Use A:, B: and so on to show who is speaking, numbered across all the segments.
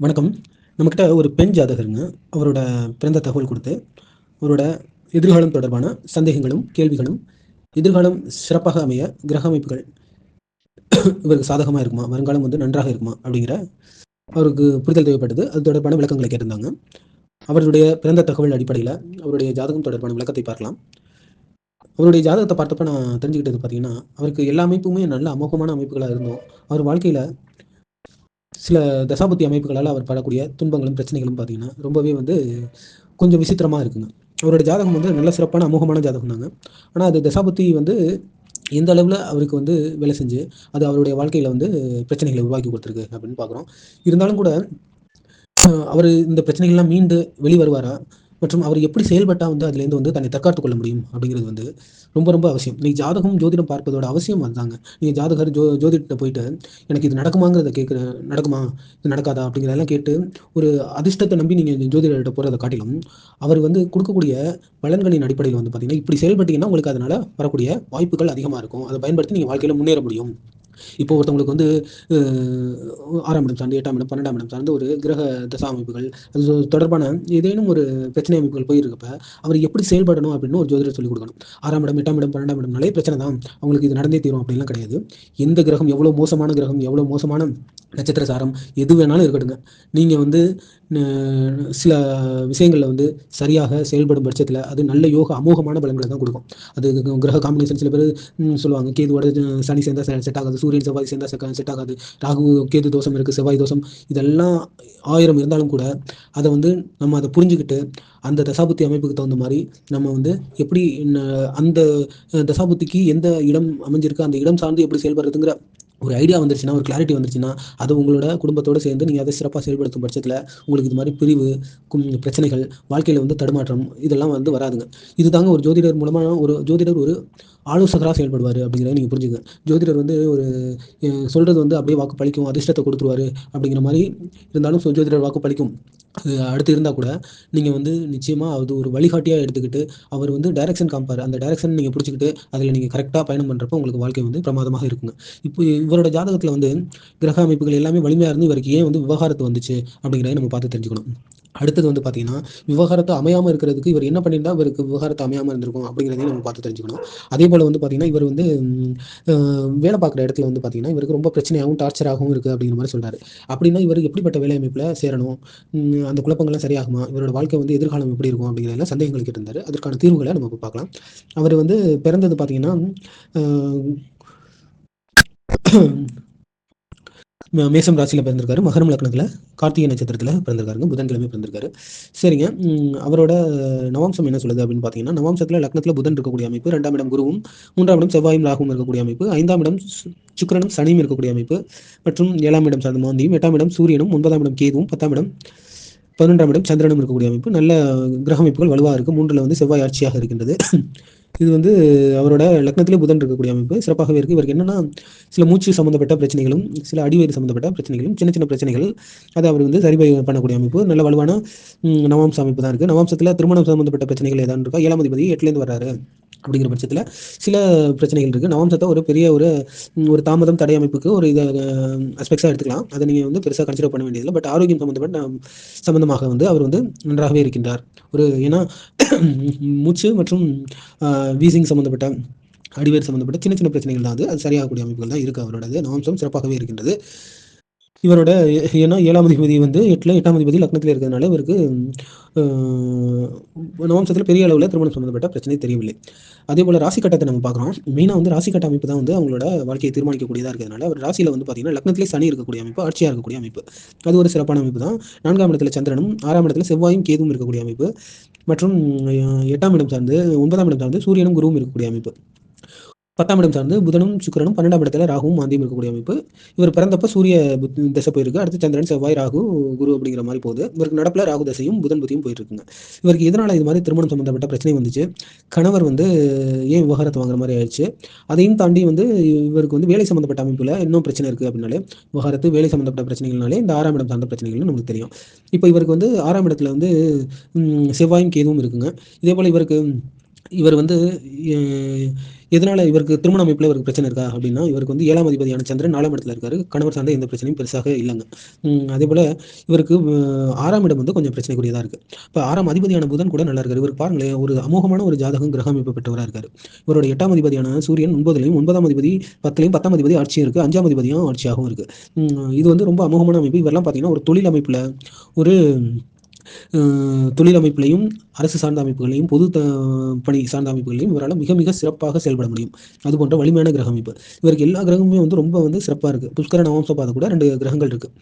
A: வணக்கம். நம்மக்கிட்ட ஒரு பெண் ஜாதகருங்க அவரோட பிறந்த தகவல் கொடுத்து அவரோட எதிர்காலம் தொடர்பான சந்தேகங்களும் கேள்விகளும் எதிர்காலம் சிறப்பாக அமைய கிரக அமைப்புகள் இவருக்கு சாதகமாக இருக்குமா? வருங்காலம் வந்து நன்றாக இருக்குமா? அப்படிங்கிற அவருக்கு புரிதல் தேவைப்பட்டது. அது தொடர்பான விளக்கங்களை கேட்டிருந்தாங்க. அவருடைய பிறந்த தகவல் அடிப்படையில் அவருடைய ஜாதகம் தொடர்பான விளக்கத்தை பார்க்கலாம். அவருடைய ஜாதகத்தை பார்த்தப்ப நான் தெரிஞ்சுக்கிட்டது பார்த்தீங்கன்னா அவருக்கு எல்லா அமைப்புமே நல்ல அமோகமான அமைப்புகளாக இருந்தோம். அவர் வாழ்க்கையில் சில தசாபுத்தி அமைப்புகளால் அவர் படக்கூடிய துன்பங்களும் பிரச்சனைகளும் பார்த்தீங்கன்னா ரொம்பவே வந்து கொஞ்சம் விசித்திரமாக இருக்குங்க. அவரோட ஜாதகம் வந்து நல்ல சிறப்பான அமோகமான ஜாதகம் தாங்க. ஆனால் அது தசாபுத்தி வந்து எந்த அளவில் அவருக்கு வந்து வேலை செஞ்சு அது அவருடைய வாழ்க்கையில் வந்து பிரச்சனைகளை உருவாக்கி கொடுத்துருக்கு அப்படின்னு பார்க்குறோம். இருந்தாலும் கூட அவர் இந்த பிரச்சனைகள்லாம் மீண்டு வெளிவருவாரா? மற்றும் அவர் எப்படி செயல்பட்டால் வந்து அதுலேருந்து வந்து தன்னை தற்காத்துக் கொள்ள முடியும் அப்படிங்கிறது வந்து ரொம்ப ரொம்ப அவசியம். நீங்கள் ஜாதகம் ஜோதிடம் பார்ப்பதோட அவசியம் அதுதாங்க. நீங்கள் ஜாதகர் ஜோ ஜோதிடத்தை போயிட்டு எனக்கு இது நடக்குமாங்கிறத கேட்குற நடக்குமா? இது நடக்காதா? அப்படிங்கிறதெல்லாம் கேட்டு ஒரு அதிர்ஷ்டத்தை நம்பி நீங்கள் ஜோதிடர்கிட்ட போகிறத காட்டிலும் அவர் வந்து கொடுக்கக்கூடிய பலன்களின் அடிப்படையில் வந்து பார்த்தீங்கன்னா இப்படி செயல்பட்டீங்கன்னா உங்களுக்கு அதனால் வரக்கூடிய வாய்ப்புகள் அதிகமாக இருக்கும். அதை பயன்படுத்தி நீங்கள் வாழ்க்கையில் முன்னேற முடியும். இப்போ ஒருத்தவங்களுக்கு வந்து ஆறாம் இடம் சார்ந்து எட்டாம் இடம் பன்னெண்டாம் இடம் சார்ந்து ஒரு கிரக தசா அமைப்புகள் அது தொடர்பான ஏதேனும் ஒரு பிரச்சனை அமைப்புகள் போயிருக்கப்ப அவர் எப்படி செயல்படணும் அப்படின்னு ஒரு ஜோதிடர் சொல்லிக் கொடுக்கணும். ஆறாம் இடம் எட்டாம் இடம் பன்னெண்டாம் இடம்னாலே பிரச்சனை தான். அவங்களுக்கு இது நடந்தே தீரும் அப்படின்லாம் கிடையாது. எந்த கிரகம் எவ்வளோ மோசமான கிரகம் எவ்வளோ மோசமான நட்சத்திர சாரம் எது வேணாலும் இருக்கட்டுங்க நீங்கள் வந்து சில விஷயங்களில் வந்து சரியாக செயல்படும் பட்சத்தில் அது நல்ல யோக அமோகமான பலன்களை தான் கொடுக்கும். அது கிரக காம்பினேஷன் சில பேர் சொல்லுவாங்க. கேதுவோட சனி சேர்ந்தா செட் ஆகாது. சூரியன் செவ்வாய் சேர்ந்தா செட் ஆகாது. ராகு கேது தோஷம் இருக்குது செவ்வாய் தோஷம் இதெல்லாம் ஆயிரம் இருந்தாலும் கூட அதை வந்து நம்ம அதை புரிஞ்சுக்கிட்டு அந்த தசாபுத்தி அமைப்புக்கு தகுந்த மாதிரி நம்ம வந்து எப்படி அந்த தசாபுத்திக்கு எந்த இடம் அமைஞ்சிருக்கு அந்த இடம் சார்ந்து எப்படி செயல்படுறதுங்கிற ஒரு ஐடியா வந்துருச்சுன்னா ஒரு கிளாரிட்டி வந்துருச்சுன்னா அது உங்களோட குடும்பத்தோடு சேர்ந்து நீங்கள் அதை சிறப்பாக செயல்படுத்தும் பட்சத்தில் உங்களுக்கு இது மாதிரி பிரிவு பிரச்சனைகள் வாழ்க்கையில் வந்து தடுமாற்றம் இதெல்லாம் வந்து வராதுங்க. இது தாங்க ஒரு ஜோதிடர் மூலமாக ஒரு ஜோதிடர் ஒரு ஆலோசகராக செயல்படுவார் அப்படிங்கிறத நீங்கள் புரிஞ்சுங்க. ஜோதிடர் வந்து ஒரு சொல்கிறது வந்து அப்படியே வாக்கு பழிக்கும் அதிர்ஷ்டத்தை கொடுத்துருவாரு அப்படிங்கிற மாதிரி இருந்தாலும் ஜோதிடர் வாக்கு பழிக்கும். அது அடுத்து இருந்தால் கூட நீங்கள் வந்து நிச்சயமாக அது ஒரு வழிகாட்டியாக எடுத்துக்கிட்டு அவர் வந்து டைரக்ஷன் காமிப்பார். அந்த டைரக்ஷன் நீங்கள் பிடிச்சிக்கிட்டு அதில் நீங்கள் கரெக்டாக பயணம் பண்ணுறப்போ உங்களுக்கு வாழ்க்கை வந்து பிரமாதமாக இருக்குங்க. இப்போ இவரோட ஜாதகத்தில் வந்து கிரக அமைப்புகள் எல்லாமே வலிமையாக இருந்து இவருக்கு ஏன் வந்து விவகாரத்து வந்துச்சு அப்படிங்கிறத நம்ம பார்த்து தெரிஞ்சுக்கணும். அடுத்தது வந்து பார்த்தீங்கன்னா விவகாரத்தை அமையாமல் இருக்கிறதுக்கு இவர் என்ன பண்ணியிருந்தா இவருக்கு விவகாரத்தை அமையாமல் இருந்திருக்கும் அப்படிங்கிறதையும் நம்ம பார்த்து தெரிஞ்சுக்கணும். அதே போல் வந்து பார்த்தீங்கன்னா இவர் வந்து வேலை பார்க்குற இடத்துல வந்து பார்த்தீங்கன்னா இவருக்கு ரொம்ப பிரச்சனையாகவும் டார்ச்சராகவும் இருக்குது அப்படிங்கிற மாதிரி சொல்கிறாரு அப்படின்னா இவர் எப்படிப்பட்ட வேலை அமைப்பில் சேரணும்? அந்த குழப்பங்கள்லாம் சரியாகுமா? இவரோட வாழ்க்கை வந்து எதிர்காலம் எப்படி இருக்கும் அப்படிங்கிறதெல்லாம் சந்தேகங்கள் கேட்டிருந்தாரு. அதற்கான தீர்வுகளை நம்ம பார்க்கலாம். அவர் வந்து பிறந்தது பார்த்தீங்கன்னா மேசம் ராசியில் பிறந்திருக்காரு. மகரம் லக்னத்தில் கார்த்திகை நட்சத்திரத்தில் பிறந்திருக்காருங்க. புதன்கிழமை பிறந்திருக்காரு. சரிங்க. அவரோட நவாம்சம் என்ன சொல்லுது அப்படின்னு பார்த்தீங்கன்னா நவாம்சத்தில் லக்னத்தில் புதன் இருக்கக்கூடிய அமைப்பு ரெண்டாம் இடம் குருவும் மூன்றாம் இடம் செவ்வாயும் ராகும் இருக்கக்கூடிய அமைப்பு ஐந்தாம் இடம் சுக்கரனும் சனியும் இருக்கக்கூடிய அமைப்பு மற்றும் ஏழாம் இடம் சார்ந்த மாந்தியும் எட்டாம் இடம் சூரியனும் ஒன்பதாம் இடம் கேதுவும் பத்தாம் இடம் பதினொன்றாம் இடம் சந்திரனும் இருக்கக்கூடிய அமைப்பு. நல்ல கிரக அமைப்புகள் வலுவாக இருக்குது மூன்றில் வந்து செவ்வாய் ஆட்சியாக இருக்கின்றது. இது வந்து அவரோட லக்னத்திலே புதன் இருக்கக்கூடிய அமைப்பு. சிறப்பாகவே இருக்குது இவருக்கு என்னென்னா சில மூச்சு சம்மந்தப்பட்ட பிரச்சனைகளும் சில அடிவயிறு சம்மந்தப்பட்ட பிரச்சனைகளும் சின்ன சின்ன பிரச்சனைகள் அதை அவர் வந்து சரி பண்ணக்கூடிய அமைப்பு. நல்ல வலுவான நவாம்ச அமைப்பு தான் இருக்குது நவாம்சத்தில் திருமணம் சம்மந்தப்பட்ட பிரச்சனைகள் ஏதாவது இருக்கா? ஏழாம் அதிபதி எட்டுலேருந்து வர்றாரு. அப்படிங்கிற பட்சத்தில் சில பிரச்சனைகள் இருக்குது நவம்சத்தை ஒரு பெரிய ஒரு ஒரு தாமதம் தடை அமைப்புக்கு ஒரு இதை அஸ்பெக்ட்ஸாக எடுத்துக்கலாம். அதை நீங்கள் வந்து பெருசாக கன்சிடர் பண்ண வேண்டியதில்லை. பட் ஆரோக்கியம் சம்மந்தப்பட்ட சம்மந்தமாக வந்து அவர் வந்து நன்றாகவே இருக்கின்றார். ஒரு ஏன்னா மூச்சு மற்றும் வீசிங் சம்மந்தப்பட்ட அடிவேர் சம்மந்தப்பட்ட சின்ன சின்ன பிரச்சனைகள் தான் அது. அது சரியாகக்கூடிய அமைப்புகள் தான் இருக்குது அவரோடது. நவம்சம் சிறப்பாகவே இருக்கின்றது. இவரோட ஏன்னா ஏழாம் அதிபதி வந்து எட்டில் எட்டாம் அதிபதி லக்னத்தில் இருக்கிறதுனால இவருக்கு நவம்சத்தில் பெரிய அளவில் திருமணம் சம்மந்தப்பட்ட பிரச்சனை தெரியவில்லை. அதே போல் ராசி கட்டத்தை நம்ம பார்க்குறோம். மெயினாக வந்து ராசி கட்ட அமைப்பு தான் வந்து அவங்களோட வாழ்க்கையை தீர்மானிக்கக்கூடியதாக இருக்கிறதுனால ஒரு ராசியில் வந்து பார்த்தீங்கன்னா லக்னத்திலே சனி இருக்கக்கூடிய அமைப்பு ஆட்சியாக இருக்கக்கூடிய அமைப்பு. அது ஒரு சிறப்பான அமைப்பு தான். நான்காம் இடத்துல சந்திரனும் ஆறாம் இடத்துல செவ்வாயும் கேதும் இருக்கக்கூடிய அமைப்பு. மற்றும் எட்டாம் இடம் சார்ந்து ஒன்பதாம் இடம் சார்ந்து சூரியனும் குருவும் இருக்கக்கூடிய அமைப்பு. பத்தாம் இடம் சார்ந்து புதனும் சுக்கரனும் பன்னெண்டாம் இடத்துல ராகுவும் மாந்தியும் இருக்கக்கூடிய அமைப்பு. இவர் பிறந்தப்ப சூரிய தசை போயிருக்கு. அடுத்து சந்திரன் செவ்வாய் ராகு குரு அப்படிங்கிற மாதிரி போகுது. இவருக்கு நடப்பில் ராகு தசையும் புதன் புத்தியும் போயிருக்குங்க இவருக்கு இதனால் இது மாதிரி திருமணம் சம்மந்தப்பட்ட பிரச்சனை வந்துச்சு? கணவர் வந்து ஏன் விவகாரத்தை வாங்குற மாதிரி ஆயிடுச்சு? அதையும் தாண்டி வந்து இவருக்கு வந்து வேலை சம்மந்தப்பட்ட அமைப்பில் இன்னும் பிரச்சனை இருக்குது அப்படின்னாலே விவகாரத்து வேலை சம்மந்தப்பட்ட பிரச்சனைகள்னாலே இந்த ஆறாம் இடம் சார்ந்த பிரச்சனைகள் நமக்கு தெரியும். இப்போ இவருக்கு வந்து ஆறாம் இடத்துல வந்து செவ்வாயும் கேதுவும் இருக்குங்க. இதே போல் இவருக்கு இவர் வந்து இதனால் இவருக்கு திருமண அமைப்பில் இவருக்கு பிரச்சனை இருக்கா அப்படின்னா இவருக்கு வந்து ஏழாம் அதிபதியான சந்திரன் நாலாம் இடத்துல இருக்காரு. கணவர் சார்ந்த எந்த பிரச்சனையும் பெருசாக இல்லைங்க. அதே போல் இவருக்கு ஆறாம் இடம் வந்து கொஞ்சம் பிரச்சனைக்குரியதாக இருக்குது இப்போ ஆறாம் அதிபதியான புதன் கூட நல்லா இருக்காரு. இவருக்கு பாருங்களேன் ஒரு அமோகமான ஒரு ஜாதகம் கிரக அமைப்பு பெற்றவராக இருக்காரு. இவருடைய எட்டாம் அதிபதியான சூரியன் ஒன்பதுலையும் ஒன்பதாம் அதிபதி பத்துலையும் பத்தாம் அதிபதி ஆட்சியும் இருக்குது அஞ்சாம் அதிபதியும் ஆட்சியாகவும் இருக்குது இது வந்து ரொம்ப அமோகமான அமைப்பு. இவரெல்லாம் பார்த்தீங்கன்னா ஒரு தொழில் அமைப்பில் ஒரு தொழில் அமைப்புலையும் அரசு சார்ந்த அமைப்புகளையும் பொது பணி சார்ந்த அமைப்புகளையும் இவரால் மிக மிக சிறப்பாக செயல்பட முடியும். அது போன்ற வலிமையான கிரக அமைப்பு. இவருக்கு எல்லா கிரகமுமே வந்து ரொம்ப வந்து சிறப்பாக இருக்குது புஷ்கர நவம்ச கூட ரெண்டு கிரகங்கள் இருக்குது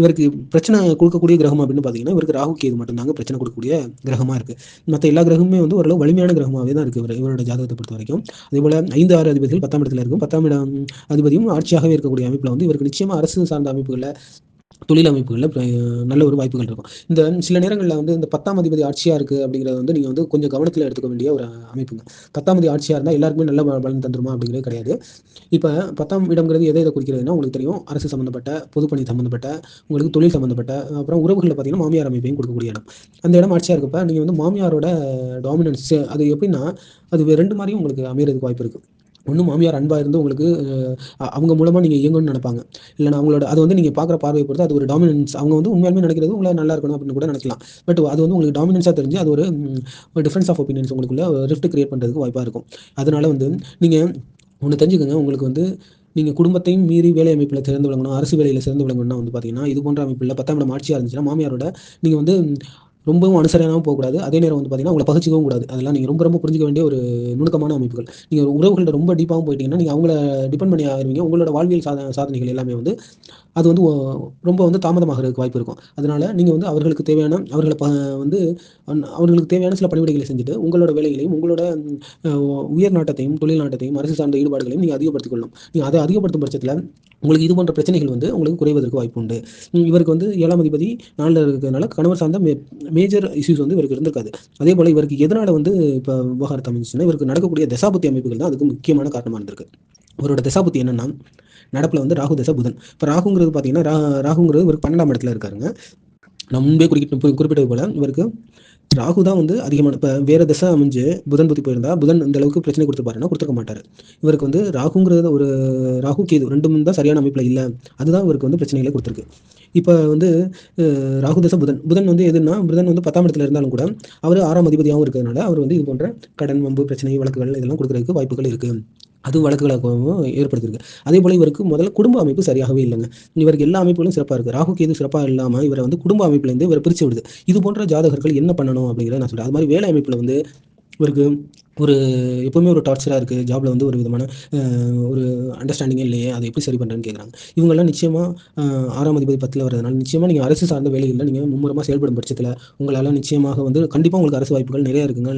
A: இவருக்கு பிரச்சனை கொடுக்கக்கூடிய கிரகம் அப்படின்னு பார்த்தீங்கன்னா இவருக்கு ராகு கேது மட்டும்தாங்க பிரச்சனை கொடுக்கக்கூடிய கிரகமாக இருக்குது மற்ற எல்லா கிரகமுமே வந்து ஓரளவு வலிமையான கிரகமாகவே தான் இருக்குது இவர் இவரோட ஜாதகத்தை பொறுத்த வரைக்கும். அதே போல் ஐந்து ஆறு அதிபதிகள் பத்தாம் இடத்துல இருக்கும். பத்தாம் இடம் அதிபதியும் ஆட்சியாகவே இருக்கக்கூடிய அமைப்பில் வந்து இவருக்கு நிச்சயமாக அரசு சார்ந்த அமைப்புகளில் தொழில் அமைப்புகளில் நல்ல ஒரு வாய்ப்புகள் இருக்கும். இந்த சில நேரங்களில் வந்து இந்த பத்தாம் அதிபதி ஆட்சியாக இருக்குது அப்படிங்கிறது வந்து நீங்கள் வந்து கொஞ்சம் கவனத்தில் எடுத்துக்க வேண்டிய ஒரு அமைப்புங்க. பத்தாம் அதிபதி ஆட்சியாக இருந்தால் எல்லாருக்குமே நல்ல பலன் தந்துருமா அப்படிங்கிறது கிடையாது. இப்போ பத்தாம் இடங்கிறது எதை எதை குறிக்கிறதுனா உங்களுக்கு தெரியும். அரசு சம்மந்தப்பட்ட பொதுப்பணி சம்மந்தப்பட்ட உங்களுக்கு தொழில் சம்மந்தப்பட்ட அப்புறம் உறவுகளில் பார்த்தீங்கன்னா மாமியார் அமைப்பையும் கொடுக்கக்கூடிய இடம். அந்த இடம் ஆட்சியாக இருக்கப்ப நீங்கள் வந்து மாமியாரோட டாமினன்ஸ் அது எப்படின்னா அது ரெண்டு மாதிரியும் உங்களுக்கு அமைகிறதுக்கு வாய்ப்பு இருக்குது ஒன்றும் மாமியார் அன்பாக இருந்து உங்களுக்கு அவங்க மூலமாக நீங்கள் இயங்கணும்னு நினைப்பாங்க. இல்லைனா அவங்களோட அது வந்து நீங்கள் பார்க்குற பார்வை பொறுத்து அது ஒரு டாமினன்ஸ் அவங்க வந்து உண்மையாலுமே நினைக்கிறது உங்களை நல்லா இருக்கணும் அப்படின்னு கூட நினைக்கலாம். பட் அது வந்து உங்களுக்கு டாமினன்ஸாக தெரிஞ்சு அது ஒரு டிஃப்ரென்ஸ் ஆஃப் ஒப்பீனியன்ஸ் உங்களுக்குள்ள ரிஃப்ட் கிரியேட் பண்ணுறதுக்கு வாய்ப்பாக இருக்கும். அதனால் வந்து நீங்கள் ஒன்று தெரிஞ்சுக்கோங்க. உங்களுக்கு வந்து நீங்கள் குடும்பத்தையும் மீறி வேலை அமைப்பில் சிறந்து விளங்கணும் அரசு வேலையில் சிறந்து விளங்கணும்னா வந்து பார்த்தீங்கன்னா இது போன்ற அமைப்பில் பத்தாம் இடம் ஆட்சியாக இருந்துச்சுன்னா மாமியாரோட நீங்கள் வந்து ரொம்பவும் அனுசரணையாகவும் போகக்கூடாது. அதே நேரம் வந்து பார்த்தீங்கன்னா உங்களை பகிச்சிக்கவும் கூடாது. அதெல்லாம் நீங்கள் ரொம்ப ரொம்ப புரிஞ்சிக்க வேண்டிய ஒரு நுணுக்கமான அமைப்புகள். நீங்கள் உறவுகள்ட்ட ரொம்ப டீப்பாகவும் போயிட்டீங்கன்னா நீங்கள் அவங்கள டிபெண்ட் பண்ணி ஆகிருவீங்க உங்களோட வாழ்வியல் சாத சாதனைகள் எல்லாமே வந்து அது வந்து ரொம்ப வந்து தாமதமாகிறதுக்கு வாய்ப்பு இருக்கும். அதனால் நீங்கள் வந்து அவர்களுக்கு தேவையான அவர்களை ப வந்து அவர்களுக்கு தேவையான சில பணிவிடைகளை செஞ்சுட்டு உங்களோட வேலைகளையும் உங்களோட உயர் நாட்டத்தையும் தொழில் நாட்டத்தையும் அரசு சார்ந்த ஈடுபாடுகளையும் நீங்கள் அதிகப்படுத்திக் கொள்ளணும். நீங்கள் அதை அதிகப்படுத்தும் பட்சத்தில் உங்களுக்கு இது போன்ற பிரச்சனைகள் வந்து உங்களுக்கு குறைவதற்கு வாய்ப்பு உண்டு. இவருக்கு வந்து ஏழாம் அதிபதி நாளில் இருக்கிறதுனால கணவர் சார்ந்த மேஜர் இஷ்யூஸ் வந்து இவருக்கு இருந்திருக்காது. அதே போல் இவருக்கு எதனால் வந்து இப்போ விவகாரத்தை அமைச்சுன்னா இவருக்கு நடக்கக்கூடிய தசாபுத்தி அமைப்புகள் தான் அதுக்கு முக்கியமான காரணமாக இருந்திருக்கு. இவரோட தசாபுத்தி என்னென்னா நடப்பில் வந்து ராகு தசா புதன். இப்போ ராகுங்கிறது பார்த்தீங்கன்னா ரா ராகுங்கிறது இவருக்கு பன்னெண்டாம் இடத்துல இருக்காருங்க. நான் முன்பே குறிப்பிட்ட குறிப்பிட்டது போல இவருக்கு ராகு தான் வந்து அதிகமான இப்போ வேறு திசை அமைஞ்சு புதன் புத்தி போயிருந்தா புதன் இந்த அளவுக்கு பிரச்சனை கொடுத்துருப்பாருன்னா கொடுத்துருக்க மாட்டார். இவருக்கு வந்து ராகுங்கிறது ஒரு ராகு கேது ரெண்டும் தான் சரியான அமைப்பில் இல்லை. அதுதான் இவருக்கு வந்து பிரச்சனைகளை கொடுத்துருக்கு. இப்போ வந்து ராகு தசை புதன். புதன் வந்து எதுனா புதன் வந்து பத்தாம் இடத்துல இருந்தாலும் கூட அவர் ஆறாம் அதிபதியாகவும் இருக்கிறதுனால அவர் வந்து இது போன்ற கடன் வம்பு பிரச்சனை வழக்குகள் இதெல்லாம் கொடுக்குறதுக்கு வாய்ப்புகள் இருக்குது அது வழக்குகளாகவும் ஏற்படுத்தியிருக்கு. அதே போல் இவருக்கு முதல்ல குடும்ப அமைப்பு சரியாகவே இல்லைங்க. இவருக்கு எல்லா அமைப்புகளும் சிறப்பாக இருக்குது ராகு கேது சிறப்பாக இல்லாமல் இவரை வந்து குடும்ப அமைப்புலேருந்து இவரை பிரித்து விடுது. இது போன்ற ஜாதகர்கள் என்ன பண்ணணும் அப்படிங்கிறத நான் சொல்கிறேன் அது மாதிரி வேலை அமைப்பில் வந்து இவருக்கு ஒரு எப்போவுமே ஒரு டார்ச்சராக இருக்குது ஜாபில் வந்து ஒரு விதமான ஒரு அண்டர்ஸ்டாண்டிங்கே இல்லையே அதை எப்படி சரி பண்ணுறேன்னு கேட்குறாங்க இவங்கெல்லாம் நிச்சயமாக ஆறாம் அதிபதி பத்தில் வரதுனால நிச்சயமாக நீங்கள் அரசு சார்ந்த வேலைகளில் நீங்கள் மும்முரமாக செயல்படும் பட்சத்தில் உங்களால் நிச்சயமாக வந்து கண்டிப்பாக உங்களுக்கு அரசு வாய்ப்புகள் நிறையா இருக்குங்க.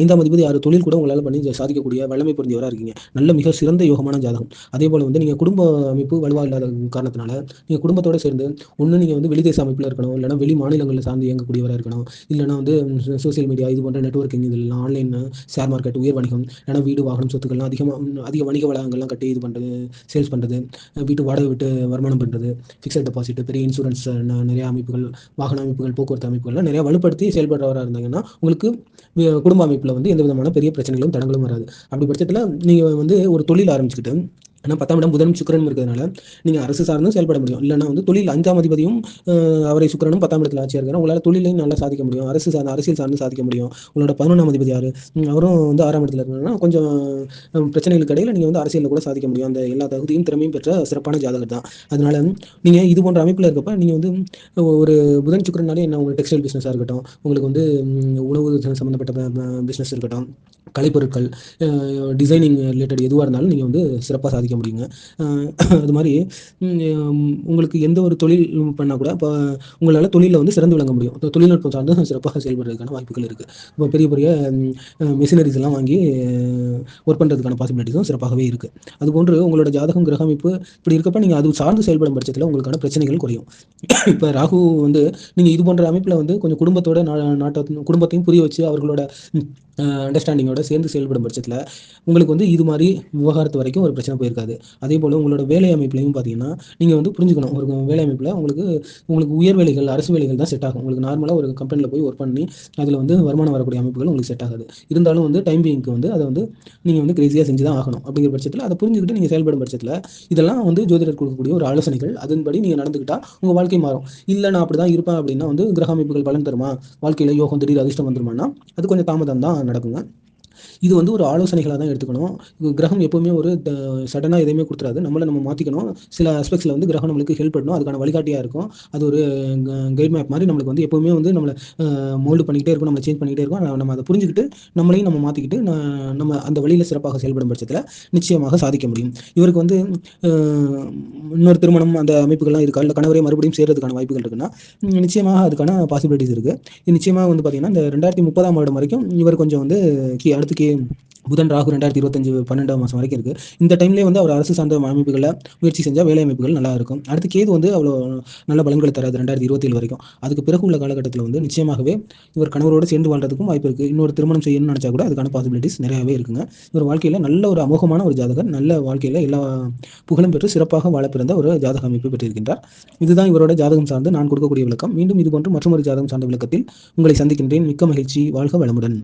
A: ஐந்தாம் அதிபதி ஆறு தொழில் கூட உங்களால் பண்ணி சாதிக்கக்கூடிய வல்லமை பொருந்தியவராக இருக்கீங்க. நல்ல மிக சிறந்த யோகமான ஜாதகம். அதே போல் வந்து நீங்கள் குடும்ப அமைப்பு வலுவாக இல்லாத காரணத்தினால நீங்கள் குடும்பத்தோடு சேர்ந்து ஒன்று நீங்கள் வந்து வெளிதேச அமைப்பில் இருக்கணும் இல்லைனா வெளி மாநிலங்களில் சார்ந்து இயங்கக்கூடியவராக இருக்கணும் இல்லைனா வந்து சோசியல் மீடியா இது போன்ற நெட்ஒர்க்கிங் இதெல்லாம் ஆன்லைன் ஷேர் மார்க்கெட் உயர் வணிகம் ஏன்னா வீடு வாகனம் சொத்துக்கள்லாம் அதிகமாக அதிக வணிக வளாகங்கள்லாம் கட்டி இது பண்ணுறது சேல்ஸ் பண்ணுறது வீட்டு வாடகை விட்டு வருமானம் பண்ணுறது ஃபிக்ஸட் டெபாசிட் பெரிய இன்சூரன்ஸ் நிறைய அமைப்புகள் வாகன அமைப்புகள் போக்குவரத்து அமைப்புகள்லாம் நிறையா வலுப்படுத்தி செயல்படுறவராக இருந்தாங்கன்னா உங்களுக்கு குடும்ப அமைப்பில் வந்து எந்த விதமான பெரிய பிரச்சனைகளும் தடங்களும் வராது. அப்படி பட்சத்தில் நீங்கள் வந்து ஒரு தொழில் ஆரம்பிச்சுக்கிட்டு ஏன்னா பத்தாம் இடம் புதனும் சுக்கரனும் இருக்கிறதுனால நீங்கள் அரசு சார்ந்தும் செயல்பட முடியும். இல்லைனா வந்து தொழில் அஞ்சாம் அதிபதியும் அவரை சுக்கரனும் பத்தாம் இடத்துல ஆட்சியாக இருக்கிறார் உங்களால் தொழிலையும் நல்லா சாதிக்க முடியும். அரசு சார்ந்த அரசியல் சார்ந்து சாதிக்க முடியும். உங்களோட பதினொன்றாம் அதிபதி யார்? அவரும் வந்து ஆறாம் இடத்துல இருக்கிறாங்கன்னா கொஞ்சம் பிரச்சனைகளுக்கு இடையில் நீங்கள் வந்து அரசியலில் கூட சாதிக்க முடியும். அந்த எல்லா தகுதியும் திறமையும் பெற்ற சிறப்பான ஜாதகர் தான். அதனால நீங்கள் இது போன்ற அமைப்பில் இருக்கப்ப நீங்கள் வந்து ஒரு புதன் சுக்கரனாலே என்ன? உங்களுக்கு டெக்ஸ்டைல் பிஸ்னஸாக இருக்கட்டும். உங்களுக்கு வந்து உணவு சம்மந்தப்பட்ட பிஸ்னஸ் இருக்கட்டும். கலைப்பொருட்கள் டிசைனிங் ரிலேட்டட் எதுவாக இருந்தாலும் நீங்கள் வந்து சிறப்பாக சாதிக்க முடியுங்க. அது மாதிரி உங்களுக்கு எந்த ஒரு தொழில் பண்ணால் கூட இப்போ உங்களால் தொழிலில் வந்து சிறந்து விளங்க முடியும். தொழில்நுட்பம் சார்ந்து சிறப்பாக செயல்படுறதுக்கான வாய்ப்புகள் இருக்குது இப்போ பெரிய பெரிய மிஷினரிஸ் எல்லாம் வாங்கி ஒர்க் பண்ணுறதுக்கான பாசிபிலிட்டிஸும் சிறப்பாகவே இருக்குது அதுபோன்று உங்களோட ஜாதகம் கிரகமைப்பு இப்படி இருக்கப்ப நீங்கள் அது சார்ந்து செயல்படும் பட்சத்தில் உங்களுக்கான பிரச்சனைகள் குறையும். இப்போ ராகு வந்து நீங்கள் இது போன்ற அமைப்பில் வந்து கொஞ்சம் குடும்பத்தோட நாட்டை குடும்பத்தையும் புரிய வச்சு அவர்களோட அண்டர்ஸ்டாண்டிங்கோட சேர்ந்து செயல்படும் பட்சத்தில் உங்களுக்கு வந்து இது மாதிரி விவகாரத்து வரைக்கும் ஒரு பிரச்சனை போயிருக்காது. அதே போல் உங்களோட வேலை அமைப்புலையும் பார்த்தீங்கன்னா நீங்கள் வந்து புரிஞ்சுக்கணும். ஒரு வேலை அமைப்பில் உங்களுக்கு உங்களுக்கு உயர் வேலைகள் அரசு வேலைகள் தான் செட் ஆகும். உங்களுக்கு நார்மலாக ஒரு கம்பெனியில் போய் ஒர்க் பண்ணி அதில் வந்து வருமானம் வரக்கூடிய அமைப்புகள் உங்களுக்கு செட் ஆகாது. இருந்தாலும் வந்து டைம் பீயிங்க்கு வந்து அதை வந்து நீங்கள் வந்து கிரேசியாக செஞ்சு தான் ஆகணும். அப்படிங்கிற பட்சத்தில் அதை புரிஞ்சுக்கிட்டு நீங்கள் செயல்படும் பட்சத்தில் இதெல்லாம் வந்து ஜோதிடர் கொடுக்கக்கூடிய ஒரு ஆலோசனைகள் அதன்படி நீங்கள் நடந்துக்கிட்டால் உங்கள் வாழ்க்கை மாறும். இல்லை நான் அப்படி தான் இருப்பேன் அப்படின்னா வந்து கிரக அமைப்புகள் பலன் தருமா? வாழ்க்கையில் யோகம் திடீர் அதிர்ஷ்டம் வந்துருமானா அது கொஞ்சம் தாமதம் தான் நடக்குங்க. இது வந்து ஒரு ஆலோசனைகளாக தான் எடுத்துக்கணும் கிரகம் எப்போவுமே ஒரு சடனாக எதையுமே கொடுத்துறாது. நம்மளை நம்ம மாற்றிக்கணும் சில ஆஸ்பெக்ட்ஸில் வந்து கிரகம் நம்மளுக்கு ஹெல்ப் பண்ணணும். அதுக்கான வழிகாட்டியாக இருக்கும். அது ஒரு கைட் மேப் மாதிரி நம்மளுக்கு வந்து எப்போவுமே வந்து நம்மளை மோல்டு பண்ணிக்கிட்டே இருக்கும். நம்மளை சேஞ்ச் பண்ணிக்கிட்டே இருக்கும். நம்ம அதை புரிஞ்சுக்கிட்டு நம்மளையும் நம்ம மாற்றிக்கிட்டு நம்ம அந்த வழியில் சிறப்பாக செயல்படும் பட்சத்தில் நிச்சயமாக சாதிக்க முடியும். இவருக்கு வந்து இன்னொரு திருமணம் அந்த அமைப்புகள்லாம் இருக்கா. இல்லை கணவரை மறுபடியும் சேர்றதுக்கான வாய்ப்புகள் இருக்குன்னா நிச்சயமாக அதுக்கான பாசிபிலிட்டிஸ் இருக்குது நிச்சயமாக வந்து பார்த்தீங்கன்னா இந்த ரெண்டாயிரத்தி முப்பதாம் வருடம் வரைக்கும் இவர் கொஞ்சம் வந்து கே புதன் ராகு ரெண்டாயிரத்தி இருபத்தஞ்சு பன்னெண்டாம் மாதம் வரைக்கும் இருக்குது இந்த டைம்லேயே வந்து அவர் அரசு சார்ந்த அமைப்புகளை முயற்சி செஞ்சால் வேலை அமைப்புகள் நல்லா இருக்கும். அடுத்து கேது வந்து அவ்வளோ நல்ல பலன்களை தராது ரெண்டாயிரத்தி இருபத்தேழு வரைக்கும். அதுக்கு பிறகு உள்ள காலகட்டத்தில் வந்து நிச்சயமாகவே இவர் கணவரோடு சேர்ந்து வாழ்றதுக்கும் வாய்ப்பு இருக்குது இன்னொரு திருமணம் செய்யணும்னு நினச்சா கூட அதுக்கான பாசிபிலிட்டிஸ் நிறையாவே இருக்குங்க. இவர் வாழ்க்கையில் நல்ல ஒரு அமோகமான ஒரு ஜாதகர் நல்ல வாழ்க்கையில் எல்லா புகழும் பெற்று சிறப்பாக வாழ பிறந்த ஒரு ஜாதக அமைப்பு பெற்றிருக்கின்றார். இதுதான் இவரோட ஜாதகம் சார்ந்து நான் கொடுக்கக்கூடிய விளக்கம். மீண்டும் இதுபோன்று மற்றொரு ஜாதகம் சார்ந்த விளக்கத்தில் உங்களை சந்திக்கின்றேன். மிக்க மகிழ்ச்சி. வாழ்க வளமுடன்.